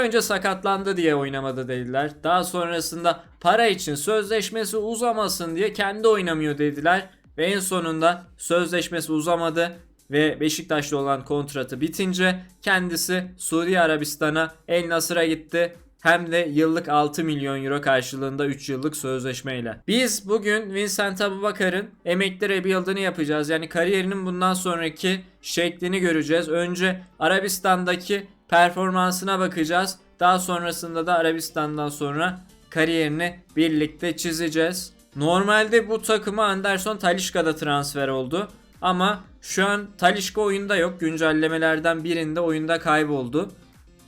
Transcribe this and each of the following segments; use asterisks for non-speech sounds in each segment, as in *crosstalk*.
Önce sakatlandı diye oynamadı dediler. Daha sonrasında para için sözleşmesi uzamasın diye kendi oynamıyor dediler. Ve en sonunda sözleşmesi uzamadı ve Beşiktaş'ta olan kontratı bitince kendisi Suudi Arabistan'a El Nasır'a gitti. Hem de yıllık 6 milyon euro karşılığında 3 yıllık sözleşmeyle. Biz bugün Vincent Abubakar'ın emekli rebuild'ını yapacağız. Yani kariyerinin bundan sonraki şeklini göreceğiz. Önce Arabistan'daki performansına bakacağız. Daha sonrasında da Arabistan'dan sonra kariyerini birlikte çizeceğiz. Normalde bu takıma Anderson Talişka'da transfer oldu. Ama şu an Talişka oyunda yok. Güncellemelerden birinde oyunda kayboldu.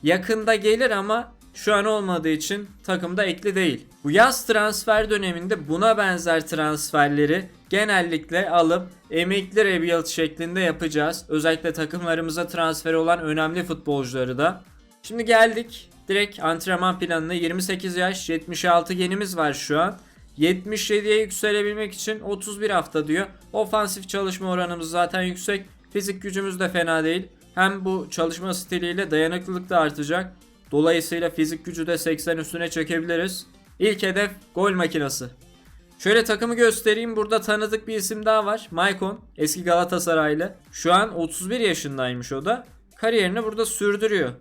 Yakında gelir ama şu an olmadığı için takımda ekli değil. Bu yaz transfer döneminde buna benzer transferleri genellikle alıp emekli rebuild şeklinde yapacağız. Özellikle takımlarımıza transfer olan önemli futbolcuları da. Şimdi geldik direkt antrenman planına 28 yaş 76 genimiz var şu an. 77'ye yükselebilmek için 31 hafta diyor. Ofansif çalışma oranımız zaten yüksek. Fizik gücümüz de fena değil. Hem bu çalışma stiliyle dayanıklılık da artacak. Dolayısıyla fizik gücü de 80 üstüne çekebiliriz. İlk hedef gol makinesi. Şöyle takımı göstereyim. Burada tanıdık bir isim daha var. Maicon. Eski Galatasaraylı. Şu an 31 yaşındaymış o da. Kariyerini burada sürdürüyor.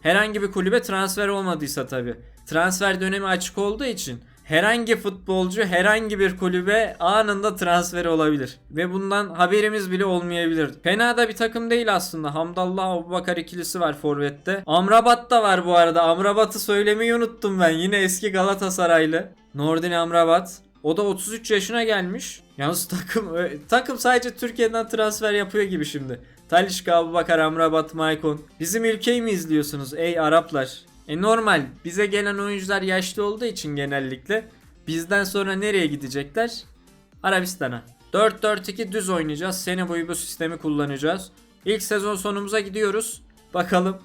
Herhangi bir kulübe transfer olmadıysa tabi. Transfer dönemi açık olduğu için herhangi futbolcu herhangi bir kulübe anında transfer olabilir. Ve bundan haberimiz bile olmayabilir. Fena da bir takım değil aslında. Hamdallah Abubakar ikilisi var forvette. Amrabat da var bu arada. Amrabat'ı söylemeyi unuttum ben. Yine eski Galatasaraylı. Nordin Amrabat. O da 33 yaşına gelmiş. Yalnız takım takım sadece Türkiye'den transfer yapıyor gibi şimdi. Talişka, Abubakar, Amrabat, Maicon. Bizim ülkeyi mi izliyorsunuz ey Araplar? E normal. Bize gelen oyuncular yaşlı olduğu için genellikle bizden sonra nereye gidecekler? Arabistan'a. 4-4-2 düz oynayacağız. Sene boyu bu sistemi kullanacağız. İlk sezon sonumuza gidiyoruz. Bakalım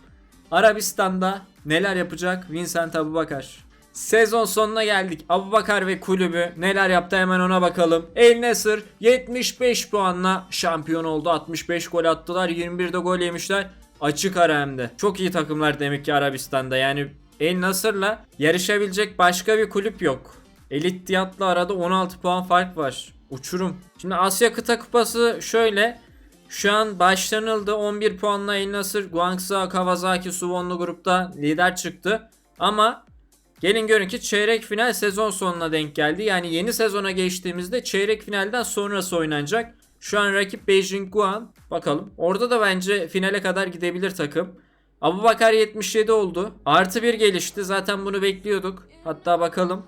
Arabistan'da neler yapacak Vincent Abubakar. Sezon sonuna geldik. Abubakar ve kulübü neler yaptı hemen ona bakalım. El Nesr 75 puanla şampiyon oldu. 65 gol attılar. 21'de gol yemişler. Açık ara hem de. Çok iyi takımlar demek ki Arabistan'da. Yani El Nasır'la yarışabilecek başka bir kulüp yok. Elit Diyat'la arada 16 puan fark var. Uçurum. Şimdi Asya Kıta Kupası şöyle. Şu an başlanıldı. 11 puanla El Nasır, Guangzhou, Kawasaki, Suwonlu grupta lider çıktı. Ama gelin görün ki çeyrek final sezon sonuna denk geldi. Yani yeni sezona geçtiğimizde çeyrek finalden sonrası oynanacak. Şu an rakip Beijing Guan. Bakalım. Orada da bence finale kadar gidebilir takım. Abu Bakar 77 oldu. Artı bir gelişti. Zaten bunu bekliyorduk. Hatta bakalım.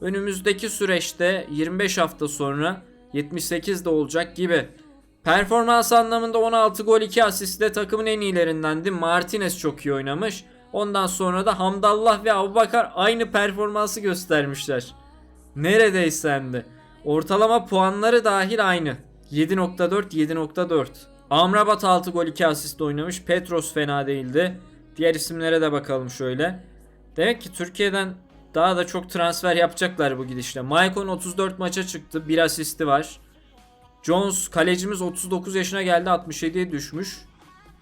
Önümüzdeki süreçte 25 hafta sonra 78 de olacak gibi. Performans anlamında 16 gol 2 asistle takımın en iyilerindendi. Martinez çok iyi oynamış. Ondan sonra da Hamdallah ve Abubakar aynı performansı göstermişler. Neredeyse hem de. Ortalama puanları dahil aynı. 7.4 7.4. Amrabat 6 gol 2 asist oynamış. Petros fena değildi. Diğer isimlere de bakalım şöyle. Demek ki Türkiye'den daha da çok transfer yapacaklar bu gidişle. Maicon 34 maça çıktı. 1 asisti var. Jones kalecimiz 39 yaşına geldi 67'ye düşmüş.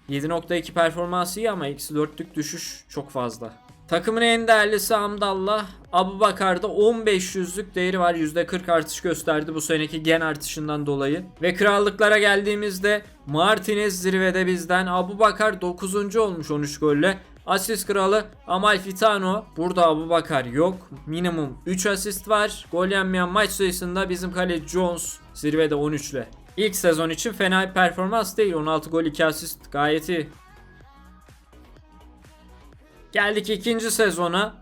7.2 performansı iyi ama eksi 4'lük düşüş çok fazla. Takımın en değerlisi Hamdallah. Abu Bakar'da 1500'lük değeri var. %40 artış gösterdi bu seneki gen artışından dolayı. Ve krallıklara geldiğimizde Martinez zirvede bizden. Abu Bakar 9. olmuş 13 golle. Asist kralı Amalfitano. Burada Abu Bakar yok. Minimum 3 asist var. Gol yenmeyen maç sayısında bizim kale Jones zirvede 13 ile. İlk sezon için fena bir performans değil. 16 gol 2 asist gayet iyi. Geldik ikinci sezona.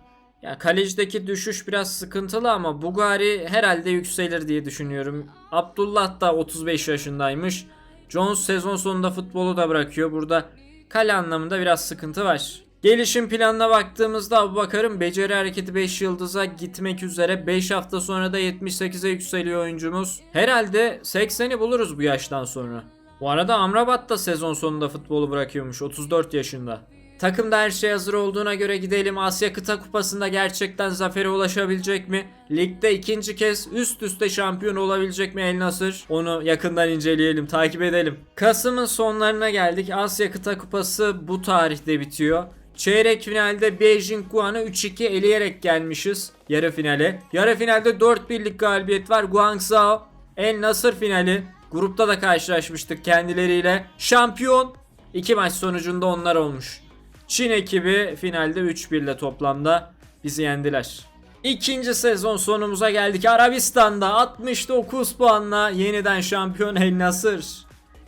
Ya kalecideki düşüş biraz sıkıntılı ama Bugari herhalde yükselir diye düşünüyorum. Abdullah da 35 yaşındaymış. Jones sezon sonunda futbolu da bırakıyor. Burada kale anlamında biraz sıkıntı var. Gelişim planına baktığımızda Abubakar'ın beceri hareketi 5 yıldıza gitmek üzere 5 hafta sonra da 78'e yükseliyor oyuncumuz. Herhalde 80'i buluruz bu yaştan sonra. Bu arada Amrabat da sezon sonunda futbolu bırakıyormuş 34 yaşında. Takımda her şey hazır olduğuna göre gidelim. Asya Kıta Kupası'nda gerçekten zafere ulaşabilecek mi? Ligde ikinci kez üst üste şampiyon olabilecek mi El Nasır? Onu yakından inceleyelim, takip edelim. Kasım'ın sonlarına geldik. Asya Kıta Kupası bu tarihte bitiyor. Çeyrek finalde Beijing Guang'ı 3-2 eleyerek gelmişiz yarı finale. Yarı finalde 4-1'lik galibiyet var. Guangzhou El Nasır finali. Grupta da karşılaşmıştık kendileriyle. Şampiyon. İki maç sonucunda onlar olmuş. Çin ekibi finalde 3-1 ile toplamda bizi yendiler. İkinci sezon sonumuza geldik. Arabistan'da 69 puanla yeniden şampiyon El Nasır.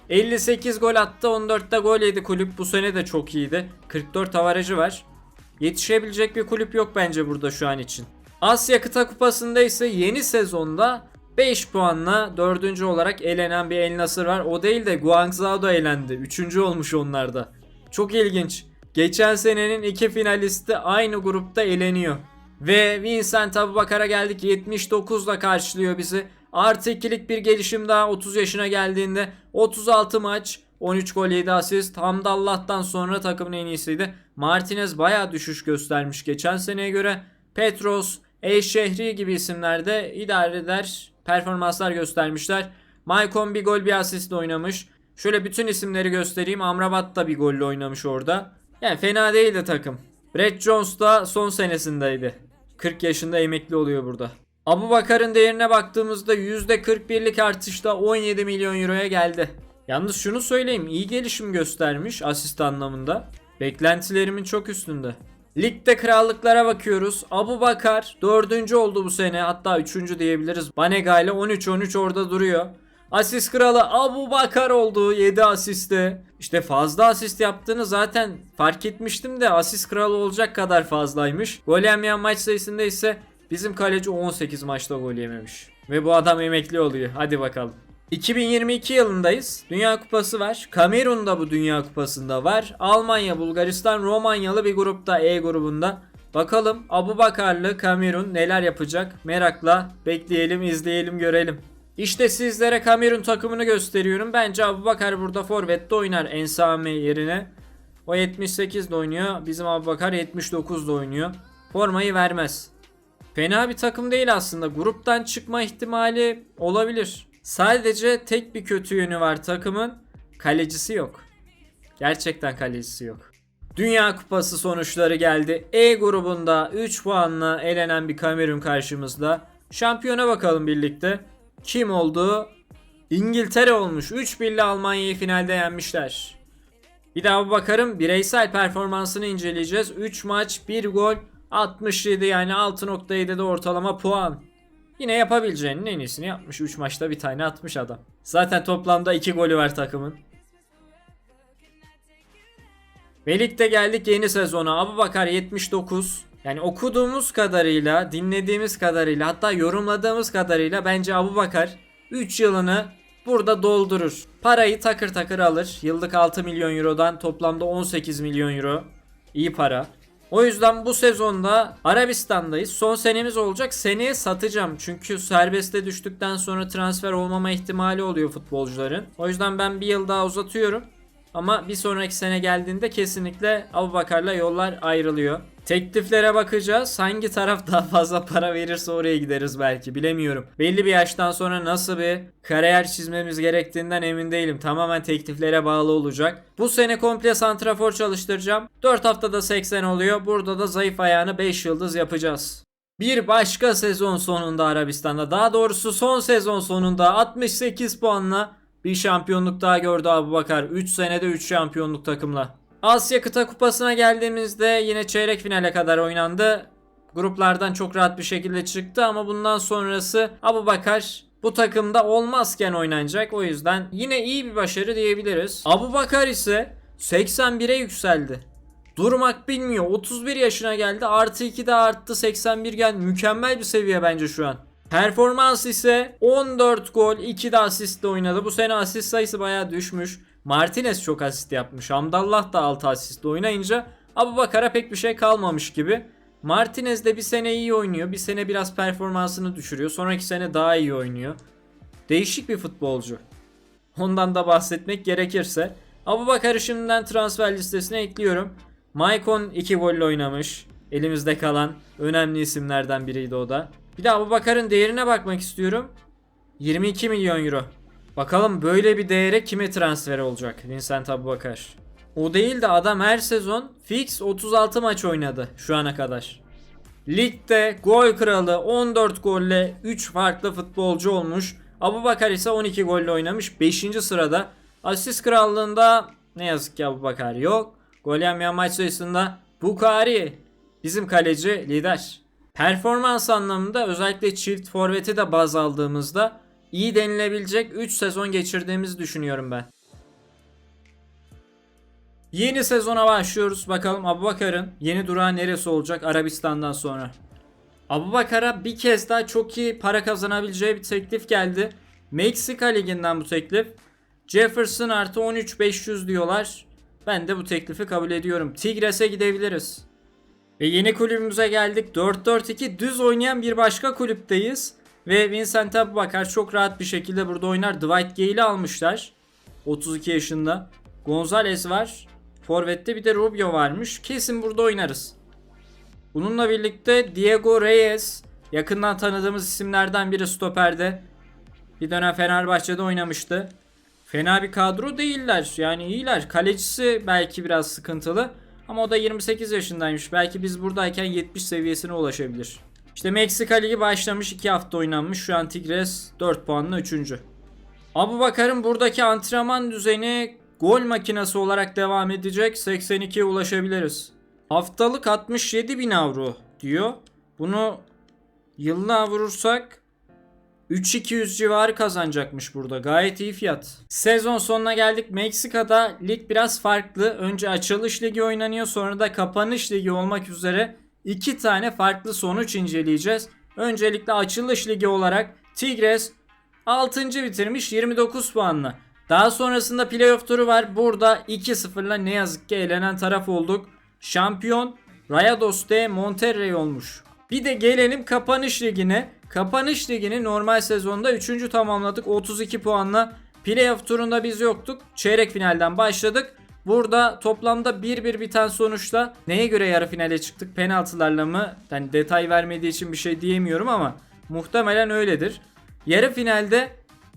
58 gol attı 14'te gol yedi kulüp bu sene de çok iyiydi. 44 avarajı var. Yetişebilecek bir kulüp yok bence burada şu an için. Asya Kıta Kupası'nda ise yeni sezonda 5 puanla 4. olarak elenen bir El Nasır var. O değil de Guangzhou da elendi. 3. olmuş onlarda. Çok ilginç. Geçen senenin iki finalisti aynı grupta eleniyor. Ve Vincent Abubakar'a geldik 79'la karşılıyor bizi. Artı ikilik bir gelişim daha 30 yaşına geldiğinde 36 maç 13 gol 7 asist. Hamdallah'tan sonra takımın en iyisiydi. Martinez baya düşüş göstermiş geçen seneye göre. Petros, El Şehri gibi isimlerde idare eder performanslar göstermişler. Maicon bir gol bir asistle oynamış. Şöyle bütün isimleri göstereyim. Amrabat da bir golle oynamış orada. Yani fena değildi takım. Brett Jones da son senesindeydi. 40 yaşında emekli oluyor burada. Abu Bakar'ın değerine baktığımızda %41'lik artışla 17 milyon euroya geldi. Yalnız şunu söyleyeyim iyi gelişim göstermiş asist anlamında. Beklentilerimin çok üstünde. Ligde krallıklara bakıyoruz. Abu Bakar 4. oldu bu sene hatta 3. diyebiliriz. Banega ile 13-13 orada duruyor. Asist kralı Abu Bakar oldu 7 asiste. İşte fazla asist yaptığını zaten fark etmiştim de asist kralı olacak kadar fazlaymış. Gol yemeyen maç sayısında ise bizim kaleci 18 maçta gol yememiş. Ve bu adam emekli oluyor. Hadi bakalım. 2022 yılındayız. Dünya Kupası var. Kamerun da bu Dünya Kupası'nda var. Almanya, Bulgaristan, Romanyalı bir grupta E grubunda. Bakalım Abu Bakarlı Kamerun neler yapacak? Merakla bekleyelim, izleyelim, görelim. İşte sizlere Kamerun takımını gösteriyorum. Bence Abu Bakar burada forvette oynar Ensame yerine. O 78'de oynuyor. Bizim Abu Bakar 79'da oynuyor. Formayı vermez. Fena bir takım değil aslında. Gruptan çıkma ihtimali olabilir. Sadece tek bir kötü yönü var takımın. Kalecisi yok. Gerçekten kalecisi yok. Dünya Kupası sonuçları geldi. E grubunda 3 puanla elenen bir Kamerun karşımızda. Şampiyona bakalım birlikte. Kim oldu? İngiltere olmuş. 3-1 ile Almanya'yı finalde yenmişler. Bir daha bakarım bireysel performansını inceleyeceğiz. 3 maç 1 gol 67 yani 6.7'de ortalama puan. Yine yapabileceğinin en iyisini yapmış. 3 maçta bir tane atmış adam. Zaten toplamda 2 golü var takımın. Ve ligde geldik yeni sezona. Abu Bakar 79. Yani okuduğumuz kadarıyla, dinlediğimiz kadarıyla, hatta yorumladığımız kadarıyla bence Abu Bakar 3 yılını burada doldurur. Parayı takır takır alır. Yıllık 6 milyon eurodan toplamda 18 milyon euro. İyi para. O yüzden bu sezonda Arabistan'dayız. Son senemiz olacak. Seneye satacağım. Çünkü serbeste düştükten sonra transfer olmama ihtimali oluyor futbolcuların. O yüzden ben bir yıl daha uzatıyorum. Ama bir sonraki sene geldiğinde kesinlikle Abubakar'la yollar ayrılıyor. Tekliflere bakacağız. Hangi taraf daha fazla para verirse oraya gideriz belki bilemiyorum. Belli bir yaştan sonra nasıl bir kariyer çizmemiz gerektiğinden emin değilim. Tamamen tekliflere bağlı olacak. Bu sene komple santrafor çalıştıracağım. 4 haftada 80 oluyor. Burada da zayıf ayağını 5 yıldız yapacağız. Bir başka sezon sonunda Arabistan'da daha doğrusu son sezon sonunda 68 puanla bir şampiyonluk daha gördü Abubakar. 3 senede 3 şampiyonluk takımla. Asya Kıta Kupası'na geldiğimizde yine çeyrek finale kadar oynandı. Gruplardan çok rahat bir şekilde çıktı ama bundan sonrası Abubakar bu takımda olmazken oynanacak. O yüzden yine iyi bir başarı diyebiliriz. Abubakar ise 81'e yükseldi. Durmak bilmiyor. 31 yaşına geldi. Artı 2 de arttı. 81 gel. Mükemmel bir seviye bence şu an. Performans ise 14 gol 2 de asistle oynadı. Bu sene asist sayısı bayağı düşmüş. Martinez çok asist yapmış. Hamdallah da 6 asistle oynayınca Abu Bakar'a pek bir şey kalmamış gibi. Martinez de bir sene iyi oynuyor. Bir sene biraz performansını düşürüyor. Sonraki sene daha iyi oynuyor. Değişik bir futbolcu. Ondan da bahsetmek gerekirse. Abu Bakar'ı şimdiden transfer listesine ekliyorum. Maicon 2 golle oynamış. Elimizde kalan önemli isimlerden biriydi o da. Bir de Abu Bakar'ın değerine bakmak istiyorum. 22 milyon euro. Bakalım böyle bir değere kime transfer olacak Vincent Abubakar. O değil de adam her sezon fix 36 maç oynadı şu ana kadar. Ligde gol kralı 14 golle 3 farklı futbolcu olmuş. Abu Bakar ise 12 golle oynamış 5. sırada. Asist krallığında ne yazık ki Abu Bakar yok. Gol yemeyen maç sayısında Bukari bizim kaleci lider. Performans anlamında özellikle çift forveti de baz aldığımızda iyi denilebilecek 3 sezon geçirdiğimizi düşünüyorum ben. Yeni sezona başlıyoruz. Bakalım Abubakar'ın yeni durağı neresi olacak Arabistan'dan sonra. Abubakar'a bir kez daha çok iyi para kazanabileceği bir teklif geldi. Meksika liginden bu teklif. Jefferson artı 13.500 diyorlar. Ben de bu teklifi kabul ediyorum. Tigres'e gidebiliriz. Ve yeni kulübümüze geldik. 4-4-2 düz oynayan bir başka kulüpteyiz. Ve Vincent Abubakar çok rahat bir şekilde burada oynar. Dwight Gale'i almışlar. 32 yaşında. Gonzalez var. Forvet'te bir de Rubio varmış. Kesin burada oynarız. Bununla birlikte Diego Reyes yakından tanıdığımız isimlerden biri stoperde. Bir dönem Fenerbahçe'de oynamıştı. Fena bir kadro değiller. Yani iyiler. Kalecisi belki biraz sıkıntılı. Ama o da 28 yaşındaymış. Belki biz buradayken 70 seviyesine ulaşabilir. İşte Meksika Ligi başlamış. 2 hafta oynanmış. Şu an Tigres 4 puanla 3. Abu Bakar'ın buradaki antrenman düzeni gol makinesi olarak devam edecek. 82'ye ulaşabiliriz. Haftalık 67 bin avro diyor. Bunu yılına vurursak 3200 civarı kazanacakmış burada. Gayet iyi fiyat. Sezon sonuna geldik. Meksika'da lig biraz farklı. Önce açılış ligi oynanıyor. Sonra da kapanış ligi olmak üzere iki tane farklı sonuç inceleyeceğiz. Öncelikle açılış ligi olarak Tigres 6. bitirmiş 29 puanla. Daha sonrasında playoff turu var. Burada 2-0'la ne yazık ki elenen taraf olduk. Şampiyon Rayados de Monterrey olmuş. Bir de gelelim kapanış ligine. Kapanış ligini normal sezonda 3. tamamladık 32 puanla. Playoff turunda biz yoktuk. Çeyrek finalden başladık. Burada toplamda 1-1 biten sonuçta neye göre yarı finale çıktık? Penaltılarla mı? Yani detay vermediği için bir şey diyemiyorum ama muhtemelen öyledir. Yarı finalde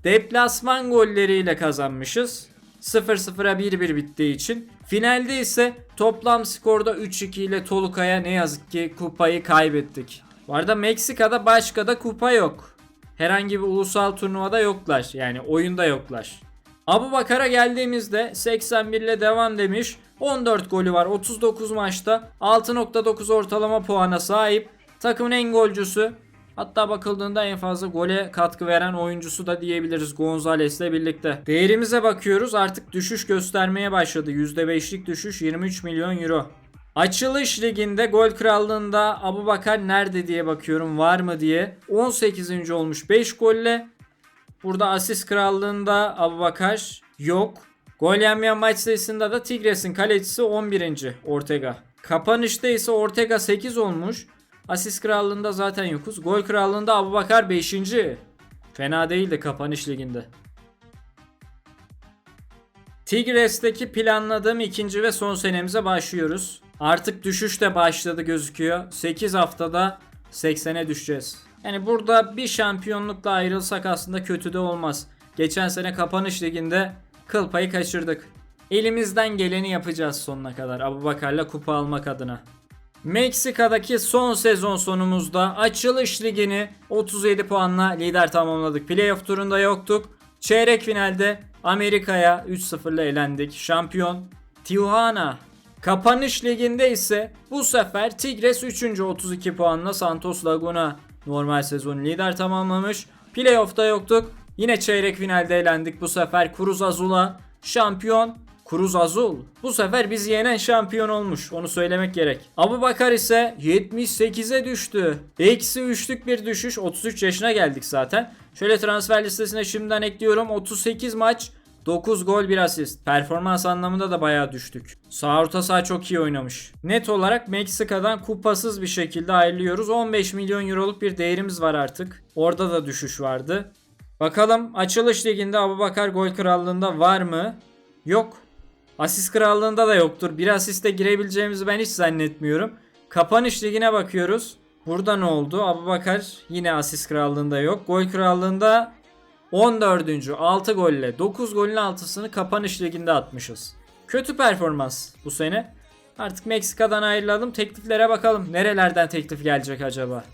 deplasman golleriyle kazanmışız. 0-0'a 1-1 bittiği için. Finalde ise toplam skorda 3-2 ile Toluka'ya ne yazık ki kupayı kaybettik. Bu arada Meksika'da başka da kupa yok. Herhangi bir ulusal turnuvada yoklar. Yani oyunda yoklar. Abu Bakar'a geldiğimizde 81 ile devam demiş. 14 golü var 39 maçta. 6.9 ortalama puana sahip. Takımın en golcüsü. Hatta bakıldığında en fazla gole katkı veren oyuncusu da diyebiliriz Gonzalez'le birlikte. Değerimize bakıyoruz artık düşüş göstermeye başladı. %5'lik düşüş 23 milyon euro. Açılış liginde gol krallığında Abu Bakar nerede diye bakıyorum var mı diye. 18. olmuş 5 golle. Burada asist krallığında Abu Bakar yok. Gol yenmeyen maç sayısında da Tigres'in kalecisi 11. Ortega. Kapanışta ise Ortega 8 olmuş. Asist krallığında zaten yokuz. Gol krallığında Abu Bakar 5. Fena değildi kapanış liginde. Tigres'teki planladığım ikinci ve son senemize başlıyoruz. Artık düşüş de başladı gözüküyor. 8 haftada 80'e düşeceğiz. Yani burada bir şampiyonlukla ayrılsak aslında kötü de olmaz. Geçen sene kapanış liginde kıl payı kaçırdık. Elimizden geleni yapacağız sonuna kadar Abu Bakar'la kupa almak adına. Meksika'daki son sezon sonumuzda açılış ligini 37 puanla lider tamamladık. Playoff turunda yoktuk. Çeyrek finalde Amerika'ya 3-0 ile elendik. Şampiyon Tijuana. Kapanış liginde ise bu sefer Tigres 3. 32 puanla Santos Laguna normal sezon lider tamamlamış. Playoff'ta yoktuk. Yine çeyrek finalde elendik bu sefer Cruz Azul'a. Şampiyon Cruz Azul. Bu sefer bizi yenen şampiyon olmuş. Onu söylemek gerek. Abu Bakar ise 78'e düştü. Eksi 3'lük bir düşüş. 33 yaşına geldik zaten. Şöyle transfer listesine şimdiden ekliyorum. 38 maç 9 gol 1 asist. Performans anlamında da bayağı düştük. Sağ orta saha çok iyi oynamış. Net olarak Meksika'dan kupasız bir şekilde ayrılıyoruz. 15 milyon euroluk bir değerimiz var artık. Orada da düşüş vardı. Bakalım açılış liginde Abubakar gol krallığında var mı? Yok. Asist krallığında da yoktur. Bir asiste girebileceğimizi ben hiç zannetmiyorum. Kapanış ligine bakıyoruz. Burada ne oldu? Abubakar yine asist krallığında yok. Gol krallığında 14. 6 golle 9 golün 6'sını kapanış liginde atmışız. Kötü performans bu sene. Artık Meksika'dan ayrılalım. Tekliflere bakalım. Nerelerden teklif gelecek acaba?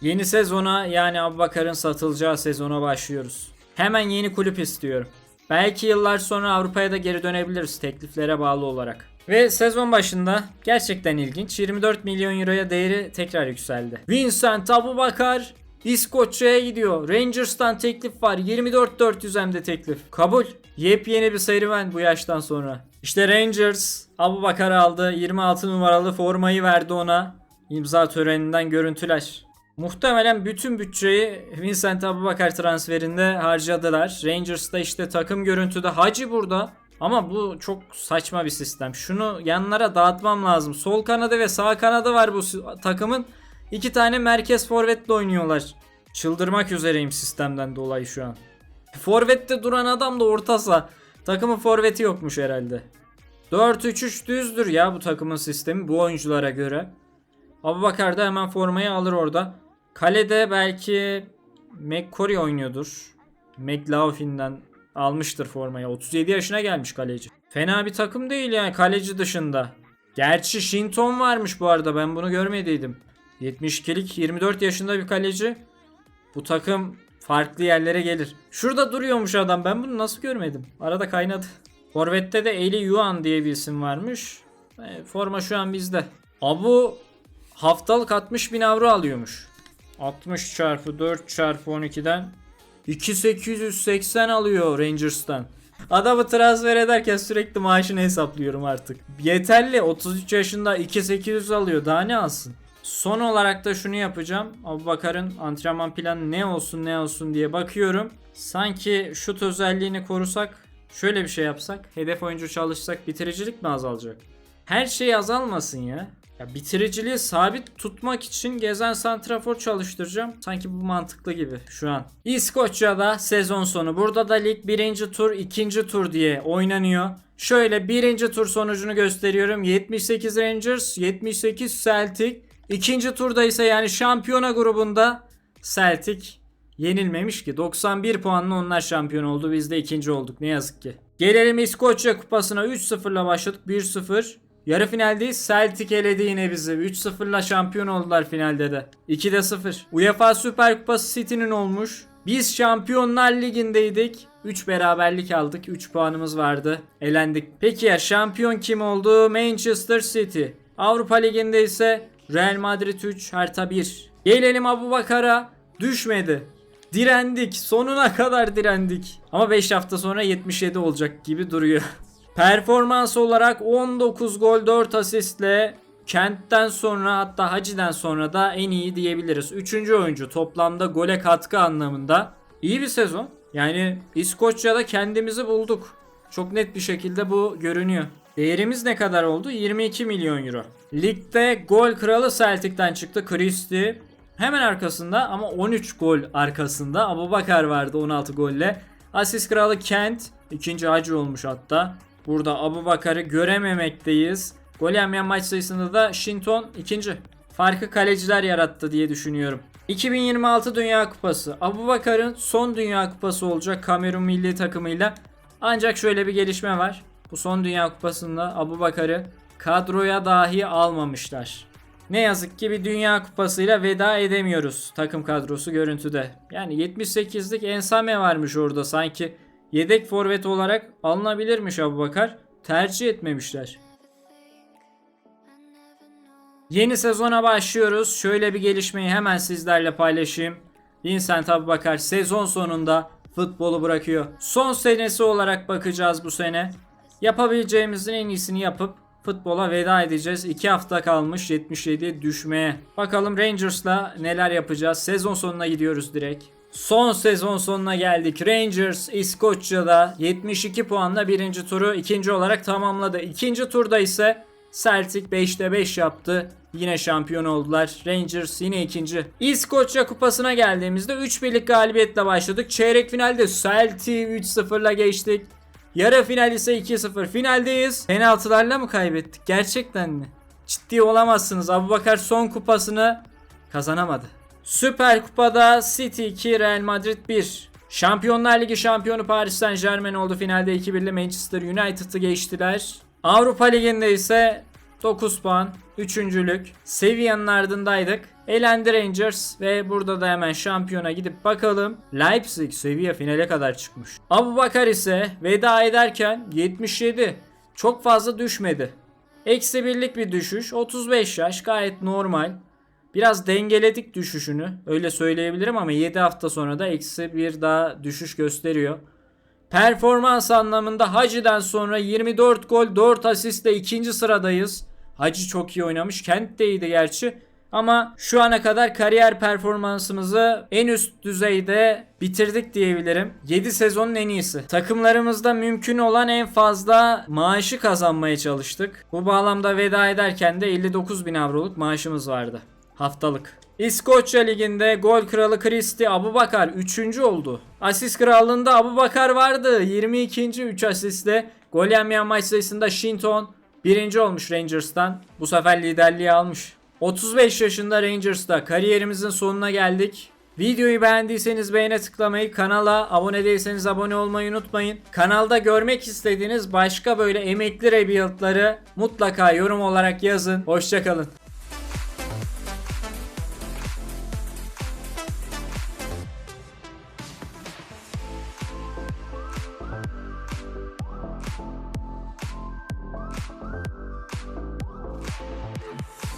Yeni sezona yani Abubakar'ın satılacağı sezona başlıyoruz. Hemen yeni kulüp istiyorum. Belki yıllar sonra Avrupa'ya da geri dönebiliriz tekliflere bağlı olarak. Ve sezon başında gerçekten ilginç 24 milyon euroya değeri tekrar yükseldi. Vincent Abubakar İskoçya'ya gidiyor. Rangers'tan teklif var. 24-400 hem de teklif. Kabul. Yepyeni bir serüven bu yaştan sonra. İşte Rangers Abubakar aldı. 26 numaralı formayı verdi ona. İmza töreninden görüntüler. Muhtemelen bütün bütçeyi Vincent Abubakar transferinde harcadılar. Rangers'ta işte takım görüntüde Hacı burada. Ama bu çok saçma bir sistem. Şunu yanlara dağıtmam lazım. Sol kanadı ve sağ kanadı var bu takımın. İki tane merkez forvetle oynuyorlar. Çıldırmak üzereyim sistemden dolayı şu an. Forvette duran adam da ortasa. Takımın forveti yokmuş herhalde. 4-3-3 düzdür ya bu takımın sistemi bu oyunculara göre. Abubakar da hemen formayı alır orada. Kalede belki McCory oynuyordur. McLaughlin'den almıştır formayı. 37 yaşına gelmiş kaleci. Fena bir takım değil yani kaleci dışında. Gerçi Shinton varmış bu arada ben bunu görmediydim. 72'lik 24 yaşında bir kaleci. Bu takım farklı yerlere gelir. Şurada duruyormuş adam ben bunu nasıl görmedim. Arada kaynadı. Forvet'te de Eli Yuan diye bir isim varmış. E, forma şu an bizde. Abu haftalık 60 bin avro alıyormuş. 60 çarpı 4 çarpı 12'den 2880 alıyor Rangers'tan. Adamı transfer ederken sürekli maaşını hesaplıyorum artık. Yeterli 33 yaşında 2800 alıyor daha ne alsın? Son olarak da şunu yapacağım. Abubakar'ın antrenman planı ne olsun ne olsun diye bakıyorum. Sanki şut özelliğini korusak şöyle bir şey yapsak. Hedef oyuncu çalışsak bitiricilik mi azalacak? Her şey azalmasın ya. Ya bitiriciliği sabit tutmak için gezen santrafor çalıştıracağım. Sanki bu mantıklı gibi şu an. İskoçya'da sezon sonu. Burada da lig birinci tur, ikinci tur diye oynanıyor. Şöyle birinci tur sonucunu gösteriyorum. 78 Rangers, 78 Celtic. İkinci turda ise yani şampiyona grubunda Celtic yenilmemiş ki. 91 puanla onlar şampiyon oldu. Biz de ikinci olduk ne yazık ki. Gelelim İskoçya kupasına 3-0'la başladık. 1-0. Yarı finaldeyiz. Celtic eledi yine bizi. 3-0'la şampiyon oldular finalde de. 2'de 0. UEFA Süper Kupası City'nin olmuş. Biz Şampiyonlar Ligi'ndeydik. 3 beraberlik aldık. 3 puanımız vardı. Elendik. Peki ya şampiyon kim oldu? Manchester City. Avrupa Ligi'nde ise Real Madrid 3, Hertha 1. Gelelim Abubakar'a. Düşmedi. Direndik. Sonuna kadar direndik. Ama 5 hafta sonra 77 olacak gibi duruyor. *laughs* Performans olarak 19 gol 4 asistle Kent'ten sonra hatta Hacı'den sonra da en iyi diyebiliriz. Üçüncü oyuncu toplamda gole katkı anlamında. İyi bir sezon. Yani İskoçya'da kendimizi bulduk. Çok net bir şekilde bu görünüyor. Değerimiz ne kadar oldu? 22 milyon euro. Ligde gol kralı Celtic'ten çıktı Christie. Hemen arkasında ama 13 gol arkasında Abubakar vardı 16 golle. Asist kralı Kent. ikinci Hacı olmuş hatta. Burada Abubakar'ı görememekteyiz. Gol yemeyen maç sayısında da Shinton ikinci. Farkı kaleciler yarattı diye düşünüyorum. 2026 Dünya Kupası. Abubakar'ın son Dünya Kupası olacak Kamerun milli takımıyla. Ancak şöyle bir gelişme var. Bu son Dünya Kupası'nda Abubakar'ı kadroya dahi almamışlar. Ne yazık ki bir Dünya Kupası'yla veda edemiyoruz takım kadrosu görüntüde. Yani 78'lik Ensame varmış orada sanki yedek forvet olarak alınabilirmiş Abubakar. Tercih etmemişler. Yeni sezona başlıyoruz. Şöyle bir gelişmeyi hemen sizlerle paylaşayım. Vincent Abubakar sezon sonunda futbolu bırakıyor. Son senesi olarak bakacağız bu sene. Yapabileceğimizin en iyisini yapıp futbola veda edeceğiz. 2 hafta kalmış 77'ye düşmeye. Bakalım Rangers'la neler yapacağız. Sezon sonuna gidiyoruz direkt. Son sezon sonuna geldik. Rangers İskoçya'da 72 puanla birinci turu ikinci olarak tamamladı. İkinci turda ise Celtic 5'te 5 yaptı. Yine şampiyon oldular. Rangers yine ikinci. İskoçya kupasına geldiğimizde 3 birlik galibiyetle başladık. Çeyrek finalde Celtic 3-0'la geçtik. Yarı final ise 2-0. Finaldeyiz. Penaltılarla mı kaybettik? Gerçekten mi? Ciddi olamazsınız. Abubakar son kupasını kazanamadı. Süper Kupa'da City 2, Real Madrid 1. Şampiyonlar Ligi şampiyonu Paris Saint Germain oldu. Finalde 2-1'li Manchester United'ı geçtiler. Avrupa Ligi'nde ise 9 puan. Üçüncülük. Sevilla'nın ardındaydık. Elendi Rangers ve burada da hemen şampiyona gidip bakalım. Leipzig Sevilla finale kadar çıkmış. Abu Bakar ise veda ederken 77. Çok fazla düşmedi. Eksi birlik bir düşüş. 35 yaş gayet normal. Biraz dengeledik düşüşünü. Öyle söyleyebilirim ama 7 hafta sonra da eksi bir daha düşüş gösteriyor. Performans anlamında Hacı'den sonra 24 gol 4 asistle ikinci sıradayız. Hacı çok iyi oynamış. Kent de iyiydi gerçi. Ama şu ana kadar kariyer performansımızı en üst düzeyde bitirdik diyebilirim. 7 sezonun en iyisi. Takımlarımızda mümkün olan en fazla maaşı kazanmaya çalıştık. Bu bağlamda veda ederken de 59 bin avroluk maaşımız vardı. Haftalık. İskoçya Ligi'nde gol kralı Kristi Abubakar 3. oldu. Asist krallığında Abubakar vardı. 22. 3 asistle. Gol yemeyen maç sayısında Shinton 1. olmuş Rangers'tan. Bu sefer liderliği almış. 35 yaşında Rangers'ta kariyerimizin sonuna geldik. Videoyu beğendiyseniz beğene tıklamayı, kanala abone değilseniz abone olmayı unutmayın. Kanalda görmek istediğiniz başka böyle emekli rebuild'ları mutlaka yorum olarak yazın. Hoşçakalın.